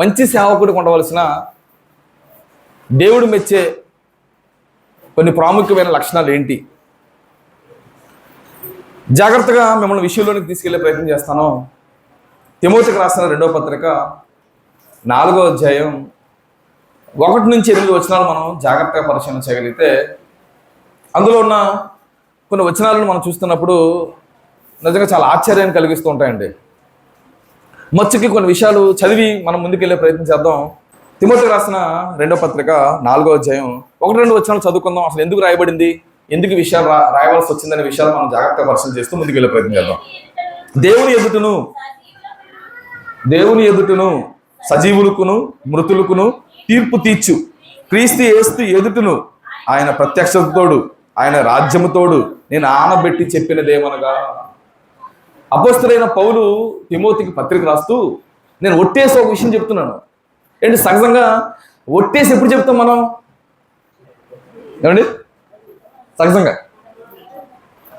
మంచి సేవకుడు ఉండవలసిన దేవుడు మెచ్చే కొన్ని ప్రాముఖ్యమైన లక్షణాలు ఏంటి? జాగ్రత్తగా మిమ్మల్ని విషయంలోనికి తీసుకెళ్ళే ప్రయత్నం చేస్తాను. తిమోతికి రాసిన రెండో పత్రిక నాలుగో అధ్యాయం ఒకటి నుంచి ఎనిమిది వచనాలు మనం జాగ్రత్తగా పరిశీలన చేయగలిగితే అందులో ఉన్న కొన్ని వచనాలను మనం చూస్తున్నప్పుడు నిజంగా చాలా ఆశ్చర్యాన్ని కలిగిస్తూ ఉంటాయండి. మచ్చుకి కొన్ని విషయాలు చదివి మనం ముందుకెళ్ళే ప్రయత్నం చేద్దాం. తిమోతి రాసిన రెండో పత్రిక నాలుగో అధ్యాయం ఒకటి రెండు వచనాలు చదువుకుందాం. అసలు ఎందుకు రాయబడింది? ఎందుకు విషయాలు రా రాయవలసి వచ్చిందనే విషయాలు మనం జాగ్రత్తగా పరిశీలన చేస్తూ ముందుకెళ్ళే ప్రయత్నం చేద్దాం. దేవుని ఎదుటను దేవుని ఎదుటను సజీవులకును మృతులకును తీర్పు తీర్చు. క్రీస్తు ఏస్తు ఎదుటను ఆయన ప్రత్యక్షతోడు ఆయన రాజ్యముతోడు నేను ఆనబెట్టి చెప్పినదేమనగా అపస్తులైన పౌలు తిమోతికి పత్రిక రాస్తూ నేను ఒట్టేసి ఒక విషయం చెప్తున్నాను. ఏంటి సహజంగా ఒట్టేసి ఎప్పుడు చెప్తాం మనం? ఏమండి? సహజంగా.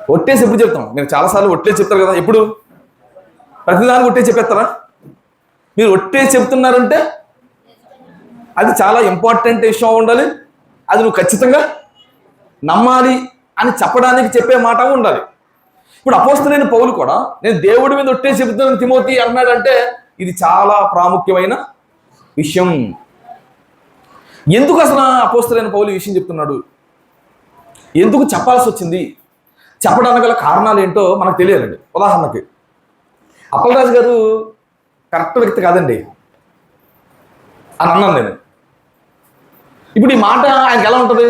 ఒట్టేసి ఎప్పుడు చెప్తాం? మీరు చాలాసార్లు ఒట్టేసి చెప్తారు కదా ఎప్పుడు? ప్రతిదానికి ఒట్టేసి చెప్పేస్తారా? మీరు ఒట్టేసి చెప్తున్నారంటే అది చాలా ఇంపార్టెంట్ విషయం ఉండాలి. అది నువ్వు ఖచ్చితంగా నమ్మాలి అని చెప్పడానికి చెప్పే మాట ఉండాలి. ఇప్పుడు అపోస్తులైన పౌలు కూడా నేను దేవుడి మీద ఒట్టే చెబుతున్నాను తిమోతి అన్నాడంటే ఇది చాలా ప్రాముఖ్యమైన విషయం. ఎందుకు అసలు అపోస్తులైన పౌలు ఈ విషయం చెప్తున్నాడు? ఎందుకు చెప్పాల్సి వచ్చింది? చెప్పడానికి గల కారణాలు ఏంటో మనకు తెలియాలండి. ఉదాహరణకి అప్పలరాజు గారు కరెక్ట్ వ్యక్తి కాదండి అని అన్నాను నేను. ఇప్పుడు ఈ మాట ఆయనకి ఎలా ఉంటుంది?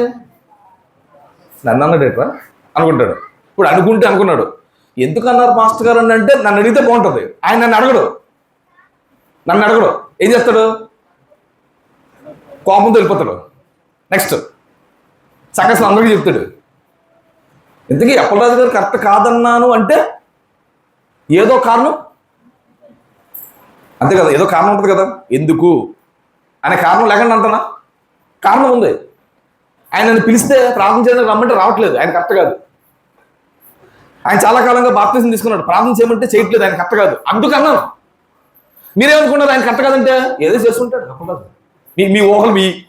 నన్ను అన్నాడేట్రా? అనుకుంటాడు. ఇప్పుడు అనుకుంటే అనుకున్నాడు. ఎందుకు అన్నారు మాస్టర్ గారు అని అంటే నన్ను అడిగితే బాగుంటుంది. ఆయన నన్ను అడగడు. నన్ను అడగడు. ఏం చేస్తాడు? కోపంతో వెళ్ళిపోతాడు. నెక్స్ట్ సకసం అందరికీ చెప్తాడు. ఇంతకీ అప్పలరాజు గారు కరెక్ట్ కాదన్నాను? అంటే ఏదో కారణం. అంతే కదా ఏదో కారణం ఉంటుంది కదా. ఎందుకు? అనే కారణం లేకుండా అంటున్నా కారణం ఉంది. ఆయన నన్ను పిలిస్తే ప్రార్థన చేయడానికి రమ్మంటే రావట్లేదు. ఆయన కరెక్ట్ కాదు. ఆయన చాలా కాలంగా బాప్తిజం తీసుకున్నాడు. ప్రార్థన చేయమంటే చేయట్లేదు ఆయన కరెక్ట్ కాదు. అందుకన్నాను మీరేమనుకున్నారు ఆయన కరెక్ట్ కాదంటే? ఏదో చేస్తుంటాడు తప్పదు మీ మీ ఊహలు మీ.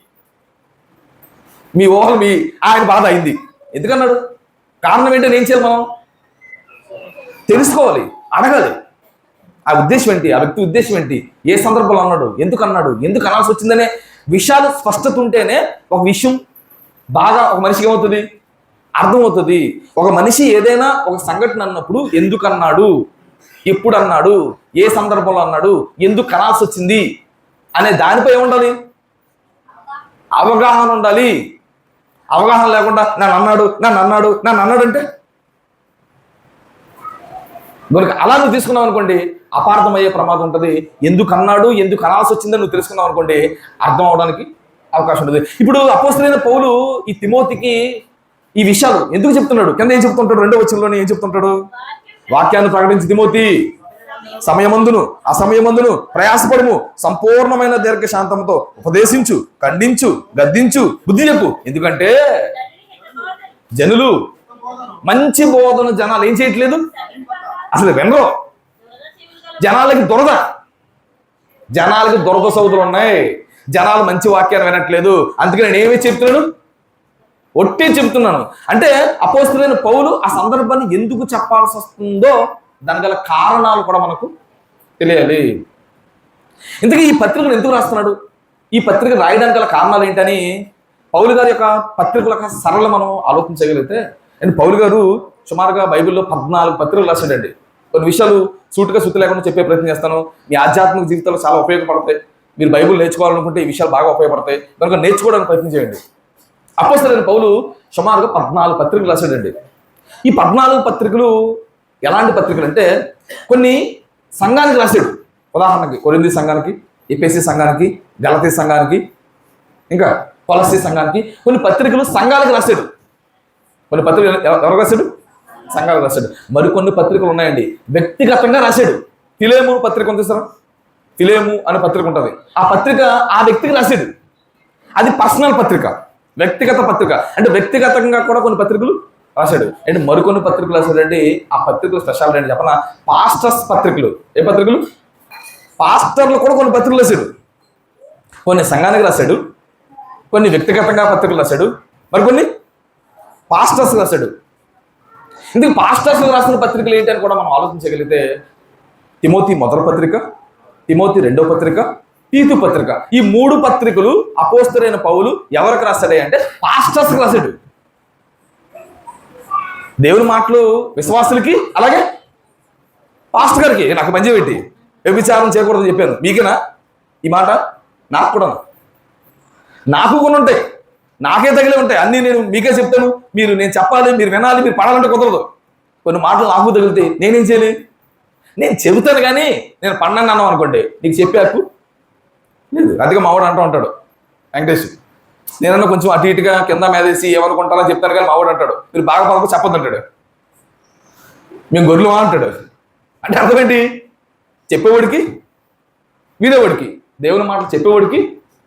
మీ ఊహలు మీ. ఆయన బాధ అయింది. ఎందుకన్నాడు? కారణం ఏంటో నేను చేయాలి మనం? తెలుసుకోవాలి అడగాలి. ఆ ఉద్దేశం ఏంటి? ఆ వ్యక్తి ఉద్దేశం ఏంటి? ఏ సందర్భంలో అన్నాడు? ఎందుకు అన్నాడు? ఎందుకు అనాల్సి వచ్చిందనే విషయాలు స్పష్టత ఉంటేనే ఒక విషయం బాగా ఒక మనిషికి ఏమవుతుంది? అర్థమవుతుంది. ఒక మనిషి ఏదైనా ఒక సంఘటన అన్నప్పుడు ఎందుకు అన్నాడు ఎప్పుడు అన్నాడు ఏ సందర్భంలో అన్నాడు? ఎందుకు కనాల్సి వచ్చింది? అనే దానిపై ఏముండాలి? అవగాహన ఉండాలి. అవగాహన లేకుండా నన్ను అన్నాడు నన్ను అన్నాడు నన్ను అన్నాడు అంటే? మనకి అలా నువ్వు తీసుకున్నావు అనుకోండి అపార్థమయ్యే ప్రమాదం ఉంటుంది. ఎందుకు అన్నాడు? ఎందుకు అనాల్సి వచ్చిందని నువ్వు తెలుసుకున్నావు అనుకోండి అర్థం అవడానికి అవకాశం ఉంటుంది. ఇప్పుడు అపోసరైన పౌలు ఈ తిమోతికి ఈ విషయాలు ఎందుకు చెప్తున్నాడు? కింద ఏం చెప్తుంటాడు? రెండో వచ్చంలోనే ఏం చెప్తుంటాడు? వాక్యాన్ని ప్రకటించి తిమోతి సమయమందును అసమయమందును ప్రయాసపడము సంపూర్ణమైన దీర్ఘ శాంతంతో ఉపదేశించు ఖండించు గద్దించు బుద్ధి చెప్పు. ఎందుకంటే జనులు మంచి బోధన జనాలు ఏం చేయట్లేదు? అసలు వినరు జనాలకి దురద. జనాలకి దురద సౌదులు ఉన్నాయి. జనాలు మంచి వాక్యాన్ని వినట్లేదు. అందుకని నేను ఏమి చెప్తున్నాను? ఒట్టి చెబుతున్నాను. అంటే అపోస్తులైన పౌలు ఆ సందర్భాన్ని ఎందుకు చెప్పాల్సి వస్తుందో దాని గల కారణాలు కూడా మనకు తెలియాలి. ఇంతకీ ఈ పత్రికను ఎందుకు రాస్తున్నాడు? ఈ పత్రిక రాయడానికి గల కారణాలు ఏంటని పౌలు గారి యొక్క పత్రికల యొక్క సరళ మనం ఆలోచించగలిగితే అండ్ పౌలు గారు సుమారుగా బైబిల్లో పద్నాలుగు పత్రికలు రాశాడండి. కొన్ని విషయాలు సూటుగా సుత్తి లేకుండా చెప్పే ప్రయత్నం చేస్తాను. మీ ఆధ్యాత్మిక జీవితంలో చాలా ఉపయోగపడతాయి. మీరు బైబిల్ నేర్చుకోవాలనుకుంటే ఈ విషయాలు బాగా ఉపయోగపడతాయి. కనుక నేర్చుకోవడానికి ప్రయత్నం చేయండి. అపోస్తలైన పౌలు సుమారుగా పద్నాలుగు పత్రికలు రాశాడండి. ఈ పద్నాలుగు పత్రికలు ఎలాంటి పత్రికలు అంటే కొన్ని సంఘానికి రాశాడు. ఉదాహరణకి కొరింది సంఘానికి ఎపిఎస్సి సంఘానికి గలతీ సంఘానికి ఇంకా కొలసి సంఘానికి కొన్ని పత్రికలు సంఘాలకు రాశాడు. కొన్ని పత్రికలు ఎవరు రాశాడు? సంఘాలకు రాశాడు. మరికొన్ని పత్రికలు ఉన్నాయండి. వ్యక్తిగతంగా రాశాడు. తిలేము పత్రిక ఉంది సార్. తిలేము అనే పత్రిక ఉంటుంది. ఆ పత్రిక ఆ వ్యక్తికి రాశాడు. అది పర్సనల్ పత్రిక. వ్యక్తిగత పత్రిక. అంటే వ్యక్తిగతంగా కూడా కొన్ని పత్రికలు రాశాడు. అంటే మరికొన్ని పత్రికలు రాశాడండి ఆ పత్రికలు స్పెషాలిటీ అంటే చెప్పన? పాస్టర్స్ పత్రికలు. ఏ పత్రికలు? పాస్టర్లు కూడా కొన్ని పత్రికలు రాశాడు. కొన్ని సంఘానికి రాశాడు. కొన్ని వ్యక్తిగతంగా పత్రికలు రాశాడు. మరికొన్ని పాస్టర్స్ రాశాడు. ఇందుకు పాస్టర్స్ రాసిన పత్రికలు ఏంటి అని కూడా మనం ఆలోచించగలిగితే తిమోతి మొదటి పత్రిక తిమోతి రెండో పత్రిక తీతు పత్రిక. ఈ మూడు పత్రికలు అపోస్తరైన పౌలు ఎవరికి రాశాడే అంటే పాస్టర్స్కి రాశాడు. దేవుని మాటలు విశ్వాసులకి అలాగే పాస్టర్ గారికి. నాకు మంచి పెట్టి. వ్యభిచారం చేయకూడదని చెప్పాను. మీకేనా? ఈ మాట? నాకు కూడా నాకు కొన్ని ఉంటాయి. నాకే తగిలి ఉంటాయి. అన్నీ నేను మీకే చెప్తాను. మీరు నేను చెప్పాలి మీరు వినాలి మీరు పడాలంటే కుదరదు. కొన్ని మాటలు నాకు తగిలితే నేనేం చేయాలి? నేను చెబుతాను కానీ నేను పన్నాను అన్నాం అనుకోండి. నీకు చెప్పాకు లేదు. అందుకే మావాడు అంటూ ఉంటాడు. వెంకటేష్ నేనన్నా కొంచెం అటు ఇటుగా కింద మేదేసి ఏమనుకుంటారో చెప్తాను కానీ మావాడు అంటాడు. మీరు బాగా పదకు చెప్పొద్దు అంటాడు. మేము గొర్రెలు అంటాడు. అంటే అర్థం ఏంటి చెప్పేవాడికి వీడేవాడికి. దేవుని మాటలు చెప్పేవాడికి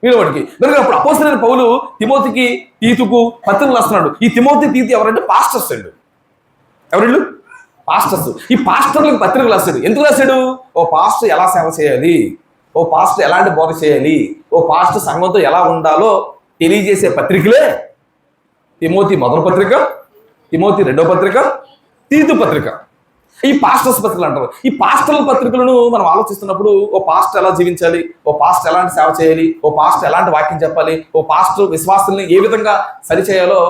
వీడేవాడికి. కనుక అప్పుడు అపోసరైన పౌలు తిమోతికి తీతుకు పత్రికలు వస్తున్నాడు ఈ తిమోతి తీతి ఎవరంటే పాస్టర్స్ అండి. ఎవరు పాస్టర్స్. ఈ పాస్టర్లకు పత్రికలు రాశాడు. ఎందుకు రాశాడు? ఓ పాస్టర్ ఎలా సేవ చేయాలి? ఓ పాస్టర్ ఎలాంటి బోధ చేయాలి? ఓ పాస్టర్ సంఘంతో ఎలా ఉండాలో తెలియజేసే పత్రికలే తిమోతి మొదటి పత్రిక తిమోతి రెండో పత్రిక తీర్థు పత్రిక. ఈ పాస్టర్స్ పత్రికలు అంటారు. ఈ పాస్టర్ల పత్రికలను మనం ఆలోచిస్తున్నప్పుడు ఓ పాస్టర్ ఎలా జీవించాలి? ఓ పాస్ట్ ఎలాంటి సేవ చేయాలి? ఓ పాస్టర్ ఎలాంటి వాక్యం చెప్పాలి? ఓ పాస్టర్ విశ్వాసుల్ని ఏ విధంగా సరిచేయాలో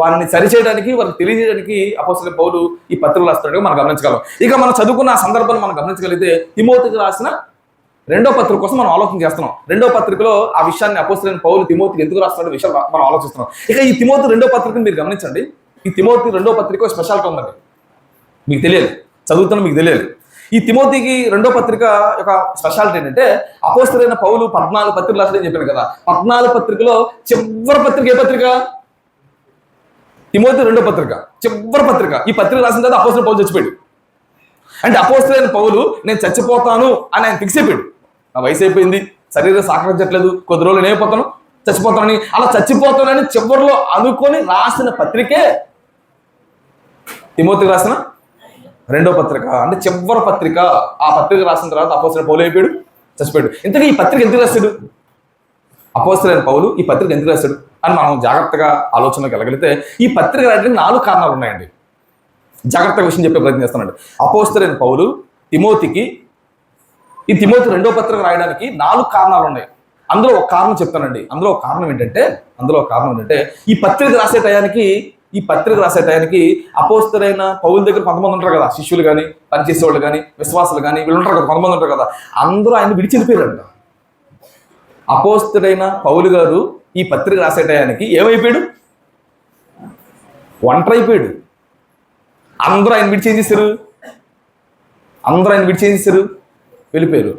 వారిని సరిచేయడానికి వారికి తెలియజేయడానికి అపోసిన పౌలు ఈ పత్రికలు రాస్తున్నాడు మనం గమనించగలం. ఇక మనం చదువుకున్న సందర్భాన్ని మనం గమనించగలిగితే తిమోతికి రాసిన రెండో పత్రిక కోసం మనం ఆలోచన చేస్తున్నాం. రెండో పత్రికలో ఆ విషయాన్ని అపోసరైన పౌలు తిమోతికి ఎందుకు రాస్తున్నాడు విషయం మనం ఆలోచిస్తున్నాం. ఇక ఈ తిమోతి రెండో పత్రికను మీరు గమనించండి. ఈ తిమోతి రెండో పత్రిక స్పెషాలిటీ ఉందండి. మీకు తెలియదు. చదువుతున్న మీకు తెలియదు. ఈ తిమోతికి రెండో పత్రిక యొక్క స్పెషాలిటీ ఏంటంటే అపోస్తలైన పౌలు పద్నాలుగు పత్రికలు రాశాడని చెప్పాను కదా. పద్నాలుగు పత్రికలో చివరి పత్రిక ఏ పత్రిక? తిమోతి రెండో పత్రిక. చివరి పత్రిక. ఈ పత్రిక రాసిన తర్వాత అపోస్తల పౌలు చచ్చిపోయాడు. అంటే అపోస్తలైన పౌలు నేను చచ్చిపోతాను అని ఆయన ఫిక్స్ అయిపోయాడు. నా వయసు అయిపోయింది శరీరం సహకరించట్లేదు కొద్ది రోజులు నేపోతాను చచ్చిపోతానని అలా చచ్చిపోతానని చివరిలో అనుకొని రాసిన పత్రికే తిమోతికి రాసిన రెండో పత్రిక. అంటే చివరి పత్రిక. ఆ పత్రిక రాసిన తర్వాత అపోసిన పౌలు అయిపోయాడు చచ్చిపోయాడు. ఇంతకీ ఈ పత్రిక ఎందుకు రాశాడు? అపోసరైన పౌలు ఈ పత్రిక ఎందుకు రాశాడు? అని మనం జాగ్రత్తగా ఆలోచన కలగలిగితే ఈ పత్రిక రాయడానికి నాలుగు కారణాలు ఉన్నాయండి. జాగ్రత్తగా విషయం చెప్పే ప్రయత్నం చేస్తున్నాడు. అపోస్తరైన పౌలు తిమోతికి ఈ తిమోతి రెండో పత్రిక రాయడానికి నాలుగు కారణాలు ఉన్నాయి. అందులో ఒక కారణం చెప్తానండి. అందులో ఒక కారణం ఏంటంటే అందులో ఒక కారణం ఏంటంటే ఈ పత్రిక రాసే టయానికి ఈ పత్రిక రాసే టయానికి అపోస్తులైన పౌరుల దగ్గర కొంతమంది ఉంటారు కదా శిష్యులు కానీ పనిచేసే వాళ్ళు కానీ విశ్వాసులు కానీ వీళ్ళు ఉంటారు కదా కొంతమంది ఉంటారు కదా అందరూ ఆయన విడిచి అపోస్తుడైన పౌలు గారు ఈ పత్రిక రాసే టయానికి ఏమైపోయాడు? ఒంటరైపోయాడు. అందరూ ఆయన విడిచేసేసారు అందరూ ఆయన విడిచేసేసారు వెళ్ళిపోయారు.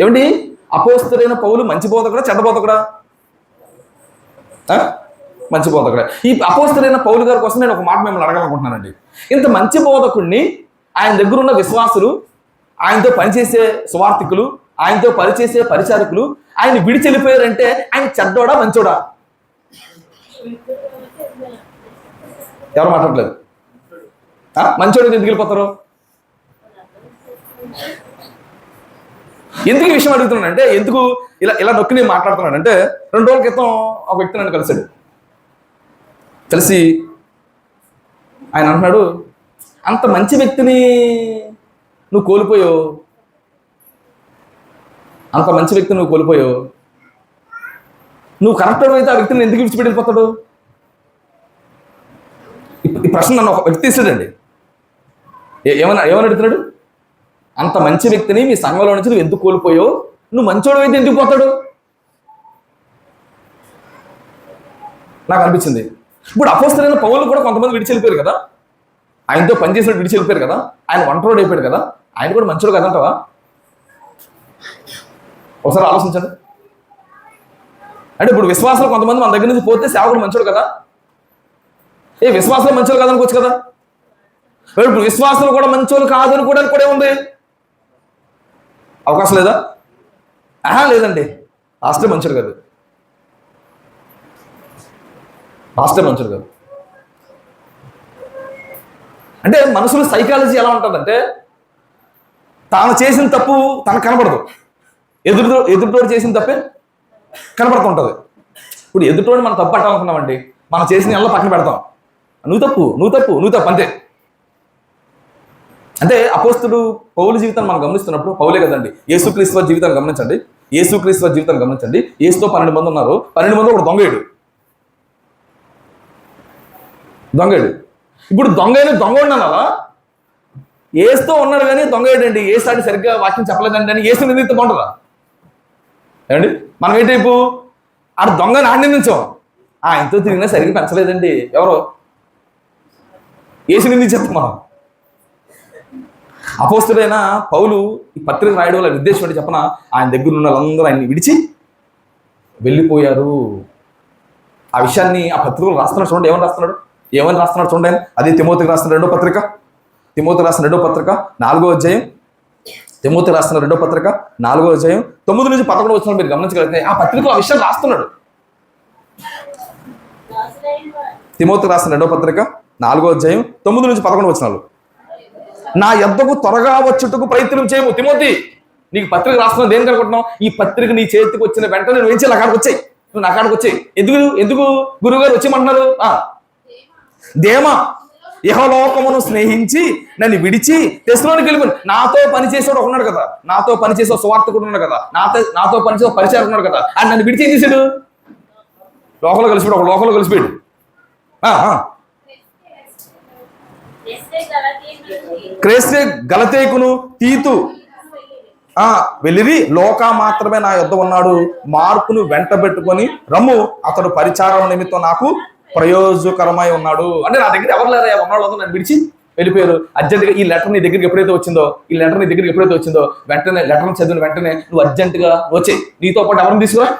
ఏమండి? అపోస్తుడైన పౌలు మంచి బోధకుడా చెడ్డ బోధకుడా? మంచి బోధకుడా. ఈ అపోస్తుడైన పౌలు గారి కోసం నేను ఒక మాట మిమ్మల్ని అడగాలనుకుంటున్నానండి. ఇంత మంచి బోధకుడిని ఆయన దగ్గర ఉన్న విశ్వాసులు ఆయనతో పనిచేసే సువార్థికులు ఆయనతో పనిచేసే పరిచారకులు ఆయన విడిచెళ్ళిపోయారంటే ఆయన చెడ్డోడా మంచోడా? ఎవరు మాట్లాడలేదు? మంచోడు ఎందుకు వెళ్ళిపోతారు? ఎందుకు విషయం విషయం అడుగుతున్నానంటే ఎందుకు ఇలా ఇలా నొక్కి నేను మాట్లాడుతున్నానంటే రెండు రోజుల క్రితం ఒక వ్యక్తి నన్ను కలిశాడు. కలిసి ఆయన అంటున్నాడు అంత మంచి వ్యక్తిని నువ్వు కోల్పోయావు. అంత మంచి వ్యక్తిని నువ్వు కోల్పోయావు. నువ్వు కరెక్ట్ అయితే ఆ వ్యక్తిని ఎందుకు విడిచిపెట్టిపోతాడు? ఈ- ఈ ప్రశ్న నన్ను ఒక వ్యక్తి తీసాడండి. ఏమన్నా ఏమని అడుగుతున్నాడు? అంత మంచి వ్యక్తిని మీ సంఘంలో నుంచి నువ్వు ఎందుకు కోల్పోయావు? నువ్వు మంచోడు అయితే ఎందుకు పోతాడు? నాకు అనిపించింది. ఇప్పుడు అపోస్తలైన పౌలు కూడా కొంతమంది విడిచెళ్ళిపోయారు కదా? ఆయనతో పనిచేసిన విడిచెళ్ళిపోయారు కదా? ఆయన ఒంటరోడు అయిపోయాడు కదా? ఆయన కూడా మంచోడు కదంటావా? ఒకసారి ఆలోచించండి. అంటే ఇప్పుడు విశ్వాసాలు కొంతమంది మన దగ్గర నుంచి పోతే సేవకుడు మంచోడు కదా? ఏ విశ్వాసాలు మంచోడు కదనుకోవచ్చు కదా? ఇప్పుడు విశ్వాసాలు కూడా మంచోడు కాదు అనుకోవడానికి కూడా ఉంది అవకాశం లేదా? ఆహా లేదండి. రాష్ట్రం మంచిది కాదు. రాష్ట్రం మంచిది కాదు. అంటే మనసులో సైకాలజీ ఎలా ఉంటుందంటే తాను చేసిన తప్పు తనకు కనబడదు. ఎదురు ఎదుటోడు చేసిన తప్పే కనపడుతుంటుంది ఇప్పుడు ఎదుటోడు మనం తప్పు పట్టాలనుకున్నామండి మనం చేసిన ఎలా పక్కన పెడతాం. నువ్వు తప్పు నువ్వు తప్పు నువ్వు తప్పు అంతే. అంటే అపోస్తుడు పౌలు జీవితాన్ని మనం గమనిస్తున్నప్పుడు పౌలే కదండి యేసుక్రీస్తు వారి జీవితాన్ని గమనించండి యేసుక్రీస్తు వారి జీవితాన్ని గమనించండి ఏసుతో పన్నెండు మంది ఉన్నారు పన్నెండు మంది ఒకడు దొంగేడు. దొంగేడు. ఇప్పుడు దొంగ దొంగ ఉన్నానా ఏసుతో ఉన్నాడు కానీ దొంగ ఏంటండి ఏసాడి సరిగ్గా వాక్యం చెప్పలేదండి అని ఏసు నిందిత బాగుంటుందా? ఏమండి? మనం ఏంటైపు ఆడ దొంగని ఆడి నిందించాం. ఆ ఎంతో తిరిగినా సరిగ్గా పెంచలేదండి. ఎవరు? ఏసు నిందించేస్తాం మనం అపోస్తుడైన పౌలు ఈ పత్రిక రాయడం వల్ల ఉద్దేశం ఏంటి చెప్పన? ఆయన దగ్గర ఉన్న వాళ్ళందరూ ఆయన్ని విడిచి వెళ్ళిపోయారు. ఆ విషయాన్ని ఆ పత్రికలు రాస్తున్నాడు చూడండి. ఏమని రాస్తున్నాడు? ఏమని రాస్తున్నాడు చూడండి ఆయన. అదే తిమోతికి రాసిన రెండో పత్రిక. తిమోతి రాసిన రెండో పత్రిక. నాలుగో అధ్యాయం. తిమోతి రాసిన రెండో పత్రిక. నాలుగో అధ్యాయం. తొమ్మిది నుంచి పదకొండు వచ్చిన మీరు గమనించగలిగితే ఆ పత్రికలో ఆ విషయం రాస్తున్నాడు. తిమోతి రాసిన రెండో పత్రిక. నాలుగో అధ్యాయం. తొమ్మిది నుంచి పదకొండు వచ్చినాలు నా యొద్దకు త్వరగా వచ్చుటకు ప్రయత్నం చేయము. తిమోతి నీకు పత్రిక రాస్తున్నావు దేనికి అనుకుంటున్నావు ఈ పత్రిక నీ చేతికి వచ్చిన వెంటనే నువ్వు ఏం చేయాలి? అక్కడికి వచ్చాయి. నువ్వు నా కాడికి వచ్చాయి. ఎందుకు ఎందుకు గురువు గారు వచ్చేయమంటున్నారు ఆ, దేమా? యహలోకమును స్నేహించి నన్ను విడిచి తెస్సులోనికి వెళ్ళిపోయి నాతో పనిచేసేవాడు ఒక ఉన్నాడు కదా. నాతో పనిచేసే సువార్థకుడు ఉన్నాడు కదా. నాతో నాతో పనిచేసే పరిచయం ఉన్నాడు కదా. ఆయన నన్ను విడిచి ఏం చేశాడు? లోకంలో కలిసిపోయాడు ఒక లోకంలో కలిసిపోయాడు. క్రేస్తే గలతేకును తీతు. ఆ వెళ్ళిరి లోక మాత్రమే నా యొద్ ఉన్నాడు. మార్పును వెంట పెట్టుకొని రమ్ము అతడు పరిచారం నిమిత్తం నాకు ప్రయోజకరమై ఉన్నాడు. అంటే నా దగ్గర ఎవరు లేరా? ఉన్నాడు నన్ను విడిచి వెళ్ళిపోయారు. అర్జెంటుగా ఈ లెటర్ నీ దగ్గరికి ఎప్పుడైతే వచ్చిందో ఈ లెటర్ నీ దగ్గరికి ఎప్పుడైతే వచ్చిందో వెంటనే లెటర్ చదివిన వెంటనే నువ్వు అర్జెంటుగా వచ్చే. నీతో పాటు ఎవరిని తీసుకురా?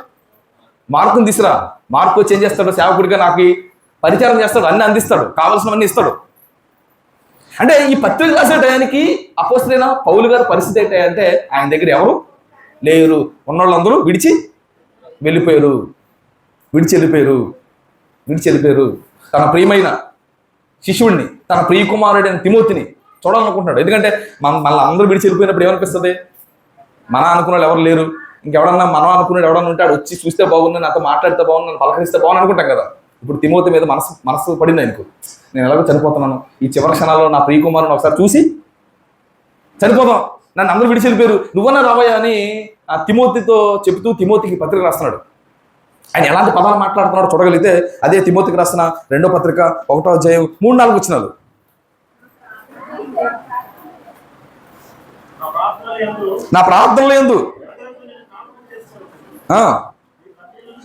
మార్కుని తీసుకురా. మార్కు వచ్చి ఏం చేస్తాడు? సేవకుడిగా నాకు పరిచారం చేస్తాడు అన్ని అందిస్తాడు. కావాల్సినవన్నీ ఇస్తాడు. అంటే ఈ పత్రిక రాసే టయానికి అపోసరైన పౌలు గారి పరిస్థితి ఏంటంటే ఆయన దగ్గర ఎవరు లేరు. ఉన్నోళ్ళందరూ విడిచి వెళ్ళిపోయారు. విడిచి వెళ్ళిపోయారు. విడిచి వెళ్ళిపోయారు. తన ప్రియమైన శిష్యుడిని తన ప్రియ కుమారుడైన తిమోతిని చూడాలనుకుంటున్నాడు. ఎందుకంటే మన మళ్ళీ అందరూ విడిచి వెళ్ళిపోయినప్పుడు ఏమనిపిస్తుంది? మన అనుకున్న వాళ్ళు ఎవరు లేరు. ఇంకెవడన్నా మనం అనుకున్నాడు ఎవడన్నా ఉంటాడు వచ్చి చూస్తే బాగుంది నాతో మాట్లాడితే బాగుంది నన్ను పలకరిస్తే బాగుంది అనుకుంటాం కదా. ఇప్పుడు తిమోతి మీద మనసు మనసు పడింది ఆయనకు. నేను ఎలాగో చనిపోతున్నాను. ఈ చివరి క్షణాల్లో నా ప్రియకుమారుని ఒకసారి చూసి చనిపోదాం. నన్ను అందరూ విడిచి వెళ్ళిపోయారు. నువ్వన్నా రావయ్యా అని ఆ తిమోతితో చెబుతూ తిమోతికి పత్రిక రాస్తున్నాడు. ఆయన ఎలాంటి పదాలు మాట్లాడుతున్నాడో చూడగలిగితే అదే తిమోతికి రాసిన రెండో పత్రిక ఒకటో అధ్యాయం మూడు నాలుగు వచ్చినాలు నా ప్రార్థనలు ఎందు.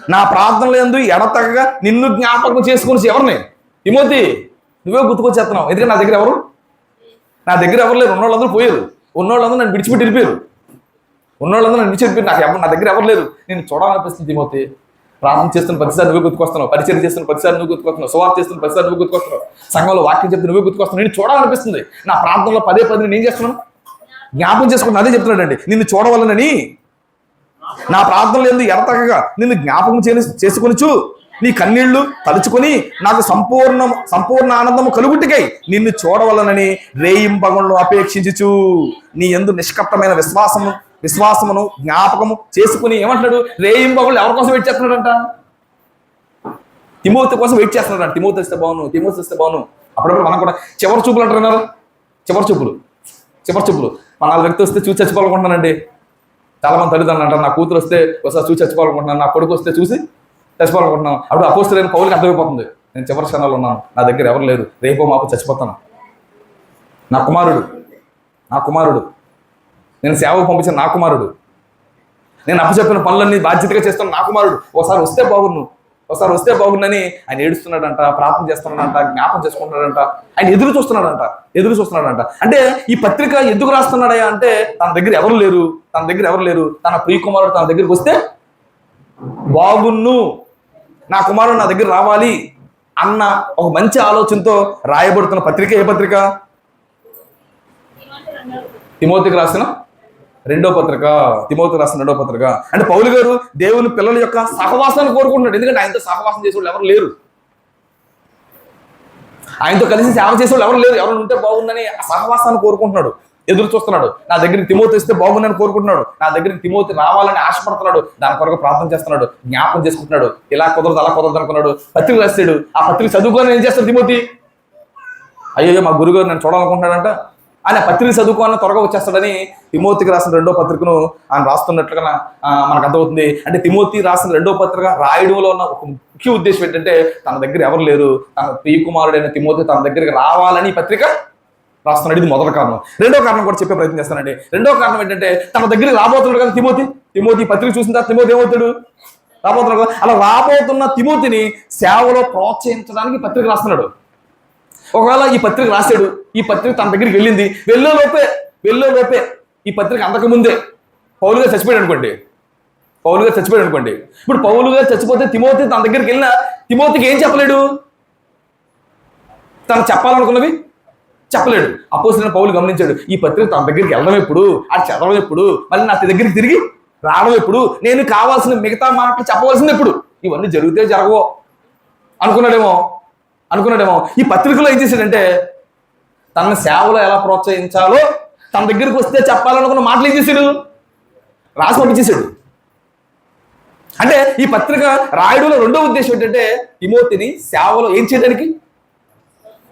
నా ప్రార్థనలు ఎందు ఎడతగగా నిన్ను జ్ఞాపకం చేసుకుని ఎవరిని? తిమోతి నువ్వే గుర్తుకొచ్చేస్తున్నావు ఎందుకంటే నా దగ్గర ఎవరు? నా దగ్గర ఎవరు లేరు. ఉన్నోళ్ళందరూ పోయారు. ఉన్నోళ్ళందరూ నన్ను విడిచిపెట్టి వెళ్ళిపోయారు ఉన్నోళ్ళందరూ నన్ను విడిచిపెట్టి నాకు ఎవరు నా దగ్గర ఎవరు లేరు. నేను చూడాలనిపిస్తుంది తిమోతి. ప్రార్థన చేస్తున్న ప్రతిసారి నువ్వే గుర్తుకొస్తున్నావు. పరిచయం చేస్తున్న ప్రతిసారి నువ్వు గుర్తుకొస్తున్నావు. సువార్త చేస్తున్న ప్రతిసారి నువ్వు గుర్తుకొస్తున్నావు. సంఘంలో వాక్యం చెప్తే నువ్వే గుర్తుకొస్తున్నావు. నేను చూడాలనిపిస్తుంది. నా ప్రార్థనలో పదే పదే నేను ఏం చేస్తున్నాను? జ్ఞాపకం చేసుకుని అదే చెప్తున్నాడండి. నిన్ను చూడవలనని నా ప్రార్థనలు ఎందు ఎడతగగా నిన్ను జ్ఞాపకం చేసి చేసుకొనిచు. నీ కన్నీళ్ళు తలుచుకొని నాకు సంపూర్ణ సంపూర్ణ ఆనందము కలుగుటికై నిన్ను చూడవలనని రేయింపగంలో అపేక్షించుచు. నీ ఎందు నిష్కప్తమైన విశ్వాసము విశ్వాసమును జ్ఞాపకము చేసుకుని ఏమంటున్నాడు? రేయింపగంలో ఎవరి కోసం వెయిట్ చేస్తున్నాడంట? తిమోతి కోసం వెయిట్ చేస్తున్నాడు తిమోతి వస్తే బాగును తిమోతి వస్తే బాగును అప్పుడప్పుడు మనం కూడా చివరి చూపులు అంటున్నారు చివరి చూపులు. చివరి చూపులు. మన నాలుగు వ్యక్తి వస్తే చూసి చచ్చిపోవాలనుకుంటున్నానండి. చాలా మంది తల్లిదండ్రులు అంటారు నా కూతురు వస్తే ఒకసారి చూసి చచ్చిపోవాలనుకుంటున్నాను నా కొడుకు వస్తే చూసి చచ్చిపోవాలనుకుంటున్నాను. అప్పుడు అపోస్తులైన పౌలకి అర్థమైపోతుంది. నేను చివరి క్షణాలు ఉన్నాను నా దగ్గర ఎవరు లేరు రేపో మాపు చచ్చిపోతాను. నా కుమారుడు నా కుమారుడు. నేను సేవకు పంపించిన నా కుమారుడు. నేను అప్పచెప్పిన పనులన్నీ బాధ్యతగా చేస్తాను నా కుమారుడు. ఒకసారి వస్తే బాగున్నాను ఒకసారి వస్తే బాగుందని ఆయన ఏడుస్తున్నాడంట ప్రార్థన చేస్తున్నాడంట జ్ఞాపం చేసుకుంటున్నాడంట ఆయన ఎదురు చూస్తున్నాడంట ఎదురు చూస్తున్నాడంట. అంటే ఈ పత్రిక ఎందుకు రాస్తున్నాడయా అంటే తన దగ్గర ఎవరు లేరు తన దగ్గర ఎవరు లేరు తన ప్రియ కుమారుడు తన దగ్గరికి వస్తే బాగున్ను నా కుమారుడు నా దగ్గర రావాలి అన్న ఒక మంచి ఆలోచనతో రాయబడుతున్న పత్రిక ఏ పత్రిక? తిమోతికి రాసిన రెండో పత్రిక తిమోతి రాసిన రెండో పత్రిక. అంటే పౌలు గారు దేవుని పిల్లల యొక్క సహవాసాన్ని కోరుకుంటున్నాడు. ఎందుకంటే ఆయనతో సహవాసం చేసే వాళ్ళు ఎవరు లేరు. ఆయనతో కలిసి సేవ చేసే వాళ్ళు ఎవరు లేరు. ఎవరు ఉంటే బాగుందని ఆ సహవాసాన్ని కోరుకుంటున్నాడు. ఎదురు చూస్తున్నాడు. నా దగ్గరికి తిమోతి ఇస్తే బాగుందని కోరుకుంటున్నాడు. నా దగ్గరికి తిమోతి రావాలని ఆశపడుతున్నాడు. దాని కొరకు ప్రార్థన చేస్తున్నాడు. జ్ఞాపకం చేసుకుంటున్నాడు. ఇలా కుదరదు అలా కుదరదు అనుకున్నాడు. పత్రిక రాస్తాడు ఆ పత్రిక చదువుకొని ఏం చేస్తాడు తిమోతి? అయ్యో మా గురుగారు నన్ను చూడాలనుకుంటున్నాడంట. ఆయన పత్రిక చదువుకోవాలని త్వరగా వచ్చేస్తాడని తిమోతికి రాసిన రెండో పత్రికను ఆయన రాస్తున్నట్లుగా మనకు అర్థమవుతుంది. అంటే తిమోతి రాసిన రెండో పత్రిక రాయడంలో ఉన్న ఒక ముఖ్య ఉద్దేశం ఏంటంటే తన దగ్గర ఎవరు లేరు. తన ప్రియకుమారుడైన తిమోతి తన దగ్గరికి రావాలని పత్రిక రాస్తున్నాడు ఇది మొదటి కారణం. రెండో కారణం కూడా చెప్పే ప్రయత్నం చేస్తానండి. రెండో కారణం ఏంటంటే తన దగ్గరికి రాబోతున్నాడు కదా తిమోతి. తిమోతి పత్రిక చూసిన తర్వాత తిమోతి ఏమవుతాడు? రాబోతున్నాడు కదా. అలా రాబోతున్న తిమోతిని సేవలో ప్రోత్సహించడానికి పత్రిక రాస్తున్నాడు. ఒకవేళ ఈ పత్రిక రాశాడు ఈ పత్రిక తన దగ్గరికి వెళ్ళింది. వెళ్ళే లోపే వెళ్ళే లోపే ఈ పత్రిక అంతకుముందే పౌలుగా చచ్చిపోయాడు అనుకోండి. పౌలుగా చచ్చిపోయాడు అనుకోండి. ఇప్పుడు పౌలుగా చచ్చిపోతే తిమోతి తన దగ్గరికి వెళ్ళిన తిమోతికి ఏం చెప్పలేడు? తను చెప్పాలనుకున్నవి చెప్పలేడు. అపోసిన పౌలు గమనించాడు. ఈ పత్రిక తన దగ్గరికి వెళ్ళడం ఎప్పుడు? అది చదవడం ఎప్పుడు? మళ్ళీ నా దగ్గరికి తిరిగి రావడం ఎప్పుడు? నేను కావాల్సిన మిగతా మాటలు చెప్పవలసింది ఎప్పుడు? ఇవన్నీ జరిగితే జరగవో. అనుకున్నాడేమో. అనుకున్నాడేమో. ఈ పత్రికలో ఏం చేశాడంటే తన సేవలో ఎలా ప్రోత్సహించాలో తన దగ్గరికి వస్తే చెప్పాలనుకున్న మాటలు ఏం చేశాడు? రాసి పంపించేశాడు. అంటే ఈ పత్రిక రాయడంలో రెండో ఉద్దేశం ఏంటంటే తిమోతిని సేవలో ఏం చేయడానికి?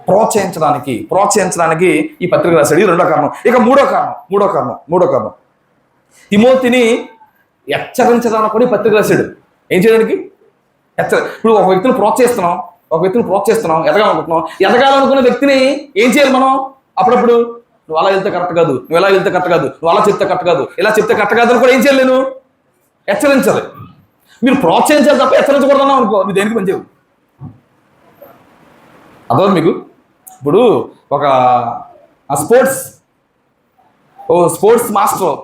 ప్రోత్సహించడానికి. ప్రోత్సహించడానికి ఈ పత్రిక రాశాడు. ఈ రెండో కారణం. ఇక మూడో కారణం. మూడో కారణం. మూడో కారణం. తిమోతిని హెచ్చరించడానికి కూడా ఈ పత్రిక రాశాడు. ఏం చేయడానికి? హెచ్చ ఇప్పుడు ఒక వ్యక్తిని ప్రోత్సహిస్తున్నాం. ఒక వ్యక్తిని ప్రోత్సహిస్తున్నాం ఎదగాలనుకుంటున్నాం. ఎదగాలనుకున్న వ్యక్తిని ఏం చేయాలి మనం? అప్పుడప్పుడు నువ్వు అలా వెళ్తే కరెక్ట్ కాదు నువ్వు ఎలా వెళ్తే కరెక్ట్ కాదు నువ్వు అలా చెప్తే కరెక్ట్ కాదు ఇలా చెప్తే కరెక్ట్ కాదు అని కూడా ఏం చేయలేను హెచ్చరించాలి. మీరు ప్రోత్సహించాలి తప్ప హెచ్చరించకూడదన్నాం అనుకో నువ్వు దేనికి పనిచేయవు అర్థం మీకు? ఇప్పుడు ఒక స్పోర్ట్స్ ఓ స్పోర్ట్స్ మాస్టర్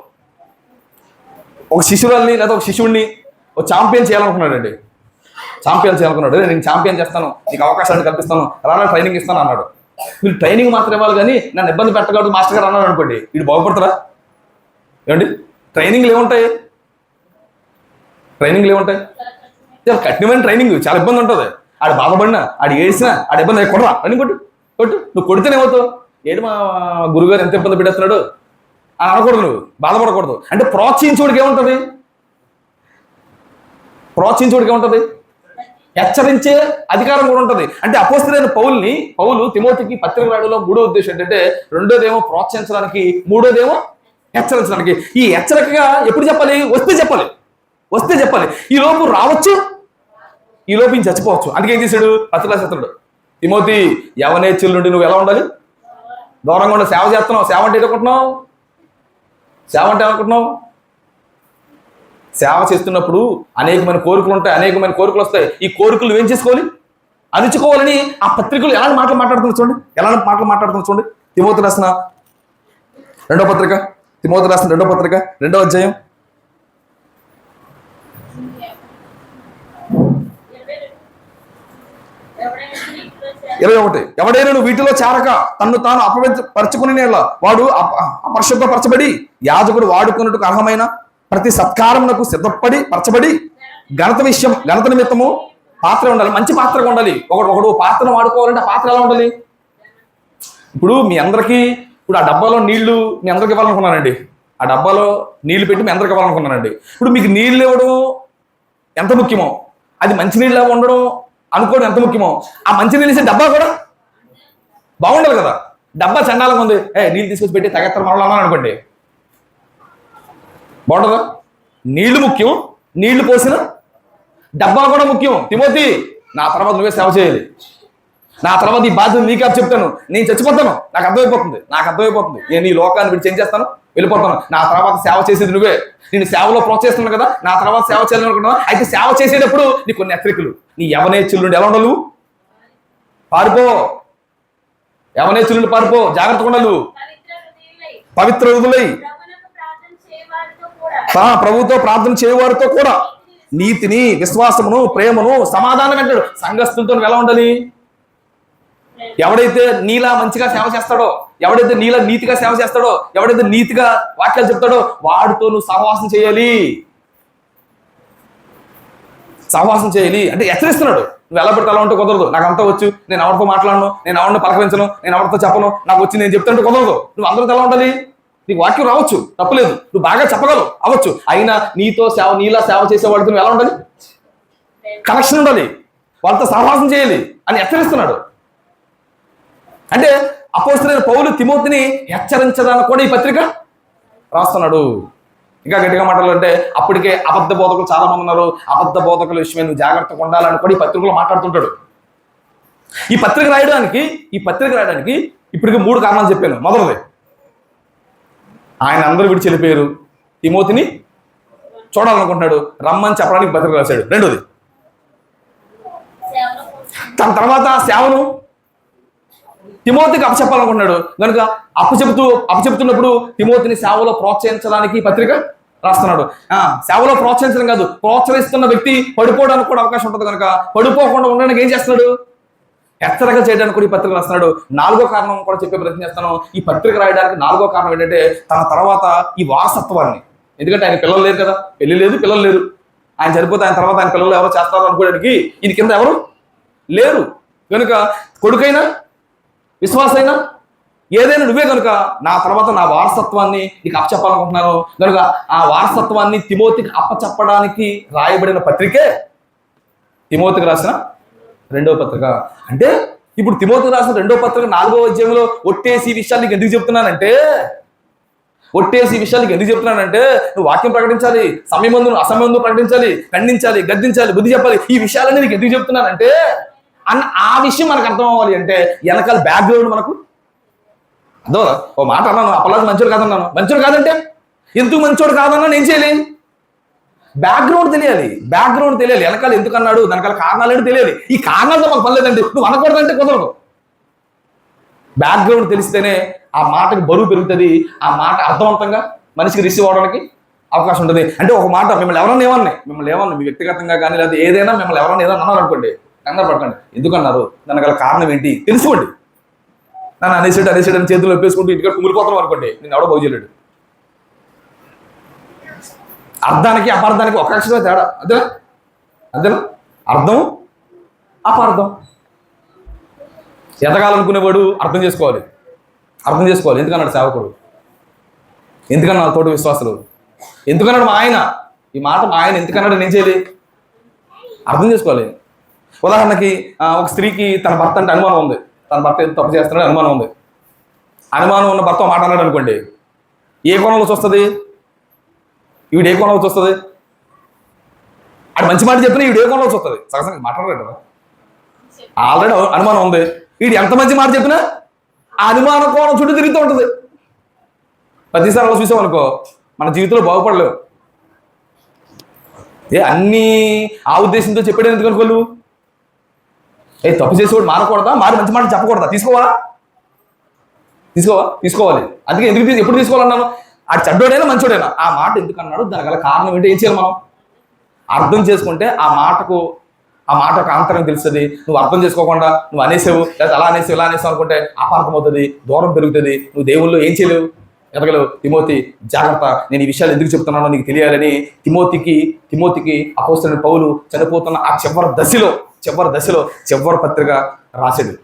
ఒక శిశువుల్ని లేదా ఒక శిశువుని ఒక ఛాంపియన్ చేయాలనుకున్నాడండి. ఛాంపియన్ చేయాలనుకున్నాడు నేను ఛాంపియన్ చేస్తాను. నీకు అవకాశాన్ని కల్పిస్తాను. రానా ట్రైనింగ్ ఇస్తాను అన్నాడు. మీరు ట్రైనింగ్ మాత్రం ఇవ్వాలి కానీ నన్ను ఇబ్బంది పెట్టకూడదు. మాస్టర్ గారు అన్నాడు అనుకోండి. వీడు బాగుపడతారా ఏమండి? ట్రైనింగ్లు ఏముంటాయి? ట్రైనింగ్లు ఏముంటాయి? చాలా కఠినమైన ట్రైనింగ్ చాలా ఇబ్బంది ఉంటుంది. ఆడు బాధపడినా ఆడు ఏడిసినా ఆడు ఇబ్బంది కొడరా? అని కొట్టు కొట్టు. నువ్వు కొడితేనే ఏమవుతావు? ఏడు మా గురుగారు ఎంత ఇబ్బంది పెట్టేస్తున్నాడు? అని అనకూడదు నువ్వు. బాధపడకూడదు. అంటే ప్రోత్సహించుడికి ఏముంటుంది? ప్రోత్సహించుడికి ఏముంటుంది? హెచ్చరించే అధికారం కూడా ఉంటుంది. అంటే అపోస్తులైన పౌల్ని పౌలు తిమోతికి పత్రిక రాయడంలో మూడో ఉద్దేశం ఏంటంటే రెండోదేమో ప్రోత్సహించడానికి మూడోదేమో హెచ్చరించడానికి. ఈ హెచ్చరికగా ఎప్పుడు చెప్పాలి? వస్తే చెప్పాలి. వస్తే చెప్పాలి. ఈ లోపు రావచ్చు ఈ లోపు చచ్చిపోవచ్చు. అందుకే ఏం చేశాడు? పత్రికాశత్రుడు తిమోతి యవనేచ్చుల నుండి నువ్వు ఎలా ఉండాలి? దూరంగా ఉండి. సేవ చేస్తున్నావు. సేవ అంటే ఏంటనుకుంటున్నావు సేవ అంటే ఏమనుకుంటున్నావు? సేవ చేస్తున్నప్పుడు అనేకమైన కోరికలు ఉంటాయి అనేకమైన కోరికలు వస్తాయి. ఈ కోరికలు ఏం చేసుకోవాలి? అరుచుకోవాలని ఆ పత్రికలు ఎలాంటి మాటలు మాట్లాడుతున్నారు చూడండి. ఎలాంటి మాటలు మాట్లాడుతున్నారు చూడండి. తిమోతి రాసిన రెండో పత్రిక తిమోతి రాసిన రెండో పత్రిక రెండో అధ్యాయం. ఇరవై ఒకటి. ఎవడైనా నువ్వు వీటిలో చేరక తన్ను తాను అపవిత్ర పరచుకుని వాడు అప- అపరిశుద్ధపరచబడి యాజకుడు వాడుకున్నట్టుకు అర్హమైన ప్రతి సత్కారమునకు సిద్ధపడి పరచబడి ఘనత విషయం ఘనత నిమిత్తము పాత్ర ఉండాలి. మంచి పాత్రగా ఉండాలి. ఒకడు ఒకడు పాత్రను వాడుకోవాలంటే పాత్ర ఎలా ఉండాలి? ఇప్పుడు మీ అందరికీ ఇప్పుడు ఆ డబ్బాలో నీళ్ళు మీ అందరికి ఇవ్వాలనుకున్నానండి. ఆ డబ్బాలో నీళ్ళు పెట్టి మీ అందరికి ఇవ్వాలనుకున్నానండి. ఇప్పుడు మీకు నీళ్ళు ఇవ్వడం ఎంత ముఖ్యమో అది మంచి మంచినీళ్ళ ఉండడం అనుకోవడం ఎంత ముఖ్యమో ఆ మంచినీళ్ళు ఇచ్చే డబ్బా కూడా బాగుండాలి కదా. డబ్బా చండాలంగా ఉంది. ఏ నీళ్ళు తీసుకొచ్చి పెట్టి తగెత్తరు మనలో అనుకోండి బాగుంటుందా? నీళ్ళు ముఖ్యం నీళ్ళు పోసిన డబ్బా కూడా ముఖ్యం. తిమోతి నా తర్వాత నువ్వే సేవ చేయాలి. నా తర్వాత ఈ బాధ్యత నీకే చెప్తాను. నేను చచ్చిపోతాను. నాకు అర్థమైపోతుంది. నాకు అర్థమైపోతుంది. నేను ఈ లోకాన్ని విడిచి ఏం చేస్తాను? వెళ్ళిపోతాను. నా తర్వాత సేవ చేసేది నువ్వే. నేను సేవలో ప్రోత్సహిస్తున్నాను కదా? నా తర్వాత సేవ చేయాలనుకుంటున్నా అయితే సేవ చేసేటప్పుడు నీ కొన్ని హెచ్చరికలు. నీ యవనేచ్చులుండి ఎలా ఉండాలి? పారిపో. యవనేచ్చులుండి పారిపో. జాగ్రత్తగా ఉండలు. పవిత్ర విధులై పవిత్ర వృధులై ప్రభువునకు ప్రార్థన చేయవారితో కూడా తన ప్రభుతో ప్రార్థన చేయవారితో కూడా నీతిని విశ్వాసమును ప్రేమను సమాధానం అంటాడు. సంఘస్థులతో ఎలా ఉండాలి? ఎవడైతే నీలా మంచిగా సేవ చేస్తాడో ఎవడైతే నీలా నీతిగా సేవ చేస్తాడో ఎవడైతే నీతిగా వాక్యాలు చెప్తాడో వాడితో నువ్వు సహవాసం చేయాలి. సహవాసం చేయాలి. అంటే హెచ్చరిస్తున్నాడు. నువ్వు ఎలా పెడితే అలా ఉంటే కుదరదు. నాకు అంతా వచ్చు. నేను ఎవరితో మాట్లాడను? నేను ఎవరిని పలకరించను? నేను ఎవరితో చెప్పను? నాకు వచ్చి నేను చెప్తుంటే కుదరదు. నువ్వు అందరితో ఎలా ఉండాలి? నీకు వాక్యం రావచ్చు తప్పలేదు. నువ్వు బాగా చెప్పగలవు అవ్వచ్చు. అయినా నీతో సేవ నీలా సేవ చేసే వాళ్ళతో నువ్వు ఎలా ఉండాలి? కనెక్షన్ ఉండాలి. వాళ్ళతో సహవాసం చేయాలి అని హెచ్చరిస్తున్నాడు. అంటే అపోస్తులైన పౌలు తిమోతిని హెచ్చరించడానికి కూడా ఈ పత్రిక రాస్తున్నాడు. ఇంకా గట్టిగా మాట్లాడాలంటే అప్పటికే అబద్ధ బోధకులు చాలా మంది ఉన్నారు. అబద్ధ బోధకుల విషయమే నువ్వు జాగ్రత్తగా ఉండాలని కూడా ఈ పత్రికలో మాట్లాడుతుంటాడు. ఈ పత్రిక రాయడానికి ఈ పత్రిక రాయడానికి ఇప్పటికి మూడు కారణాలు చెప్పాను. మొదటిది ఆయన అందరూ విడిచి వెళ్ళిపోయారు. తిమోతిని చూడాలనుకుంటున్నాడు. రమ్మని చెప్పడానికి పత్రిక రాశాడు. రెండోది. తన తర్వాత సేవను తిమోతికి అప్పచెప్పాలనుకున్నాడు కనుక అప్పచెబుతూ అప్పచెప్తున్నప్పుడు తిమోతిని సేవలో ప్రోత్సహించడానికి పత్రిక రాస్తున్నాడు. ఆ సేవలో ప్రోత్సహించడం కాదు ప్రోత్సహిస్తున్న వ్యక్తి పడిపోవడానికి కూడా అవకాశం ఉంటుంది కనుక పడిపోకుండా ఉండడానికి ఏం చేస్తున్నాడు? హెచ్చరిక చేయడానికి కూడా ఈ పత్రిక రాస్తున్నాడు. నాలుగో కారణం కూడా చెప్పే ప్రయత్నం చేస్తాను. ఈ పత్రిక రాయడానికి నాలుగో కారణం ఏంటంటే తన తర్వాత ఈ వారసత్వాన్ని. ఎందుకంటే ఆయన పిల్లలు లేరు కదా. పెళ్ళి లేదు పిల్లలు లేరు. ఆయన చనిపోతే ఆయన తర్వాత ఆయన పిల్లలు ఎవరో చేస్తారు అనుకోవడానికి ఇది కింద ఎవరు? లేరు. కనుక కొడుకైనా విశ్వాసైనా ఏదైనా నువ్వే కనుక నా తర్వాత నా వారసత్వాన్ని నీకు అప్పచెప్పాలనుకుంటున్నాను. కనుక ఆ వారసత్వాన్ని తిమోతికి అప్పచెప్పడానికి రాయబడిన పత్రికే తిమోతికి రాసిన రెండో పత్రిక. అంటే ఇప్పుడు తిమోతికి రాసిన రెండో పత్రిక నాలుగో అధ్యాయంలో ఒట్టేసి ఈ విషయాలు నీకు ఎందుకు చెప్తున్నానంటే? ఒట్టేసి విషయాలు నీకు ఎందుకు చెప్తున్నానంటే నువ్వు వాక్యం ప్రకటించాలి సమయమందు అసమయందు ప్రకటించాలి ఖండించాలి గద్దించాలి బుద్ధి చెప్పాలి ఈ విషయాలన్నీ నీకు ఎందుకు చెప్తున్నానంటే అన్న ఆ విషయం మనకు అర్థం అవ్వాలి అంటే వెనకాల బ్యాక్గ్రౌండ్ మనకు అదో ఓ మాట అన్నాను అప్పలాగా మంచోడు కాదన్నాను. మంచోడు కాదంటే? ఎందుకు మంచోడు కాదన్నా నేను చేయలేను. బ్యాక్గ్రౌండ్ తెలియాలి. బ్యాక్గ్రౌండ్ తెలియాలి. వెనకాల ఎందుకు అన్నాడు వెనకాల కారణాలు ఏంటి తెలియాలి. ఈ కారణాలతో మాకు పని నువ్వు అనకూడదంటే కుదరదు. బ్యాక్గ్రౌండ్ తెలిస్తేనే ఆ మాటకి బరువు పెరుగుతుంది. ఆ మాట అర్థవంతంగా మనిషికి రిసీవ్ అవడానికి అవకాశం ఉంటుంది. అంటే ఒక మాట మిమ్మల్ని ఎవరన్నా ఏమన్నాయి మిమ్మల్ని ఏమన్నా మీ వ్యక్తిగతంగా కానీ లేదా ఏదైనా మిమ్మల్ని ఎవరన్నా ఏదైనా అన్నారు అనుకోండి కంగారు పడకండి. ఎందుకు అన్నారు దానికి గల కారణం ఏంటి? తెలుసుకోండి. నన్ను అనేసాడు అనేసాడు అని చేతులు ఒప్పేసుకుంటూ ఇంటికి కుమిలిపోతాం అనుకోండి. నేను ఎవడో బాగు చేయలేడు. అర్థానికి అపార్థానికి ఒక అక్షరమే తేడా. అంతేనా అంతేనా అర్థం? అపార్థం. ఎదగాలనుకునేవాడు అర్థం చేసుకోవాలి? అర్థం చేసుకోవాలి. ఎందుకన్నాడు సేవకుడు? ఎందుకన్నాడు తోటి విశ్వాసులు? ఎందుకన్నాడు మా ఆయన? ఈ మాట మా ఆయన ఎందుకన్నాడు? నేను చేయాలి? అర్థం చేసుకోవాలి. ఉదాహరణకి ఒక స్త్రీకి తన భర్త అంటే అనుమానం ఉంది. తన భర్త ఎంత తప్పు చేస్తున్నాడు అనుమానం ఉంది. అనుమానం ఉన్న భర్త మాట అన్నాడు అనుకోండి. ఏ కోణంలో చూస్తుంది? ఈవిడ ఏ కోణంలో చూస్తుంది? అటు మంచి మాట చెప్పినా ఈవిడ ఏ కోణంలో చూస్తుంది? సగసంగా మాట్లాడలేదు? ఆల్రెడీ అనుమానం ఉంది. వీడు ఎంత మంచి మాట చెప్పినా ఆ అనుమానం కోణం చుట్టూ తిరుగుతూ ఉంటుంది. ప్రతిసారి అలా చూసామనుకో మన జీవితంలో బాగుపడలేవు. ఏ అన్ని ఆ ఉద్దేశంతో చెప్పాడు ఎందుకు అనుకోలు ఏ తప్పు చేసేవాడు మారకూడదా? మారి మంచి మాట చెప్పకూడదా? తీసుకోవాలా? తీసుకోవా? తీసుకోవాలి. అందుకే ఎందుకు ఎప్పుడు తీసుకోవాలన్నాను? ఆ చెడ్డోడైనా మంచోడైనా. ఆ మాట ఎందుకు అన్నాడు దానికి గల కారణం ఏంటో? ఏం చేయాలి మనం? అర్థం చేసుకుంటే ఆ మాటకు ఆ మాట ఒక ఆంతరం తెలుస్తుంది. నువ్వు అర్థం చేసుకోకుండా నువ్వు అనేసావు లేదా అలా అనేసావు ఇలా అనేసావు అనుకుంటే అపార్థం అవుతుంది దూరం పెరుగుతుంది. నువ్వు దేవుళ్ళు ఏం చేయలేవు? ఎదగలు తిమోతి జాగ్రత్త. నేను ఈ విషయాలు ఎందుకు చెప్తున్నానో నీకు తెలియాలని తిమోతికి తిమోతికి అపోస్తున్న పౌలు చనిపోతున్న ఆ చివరి దశలో చివరి దశలో చివరి పత్రిక రాసేది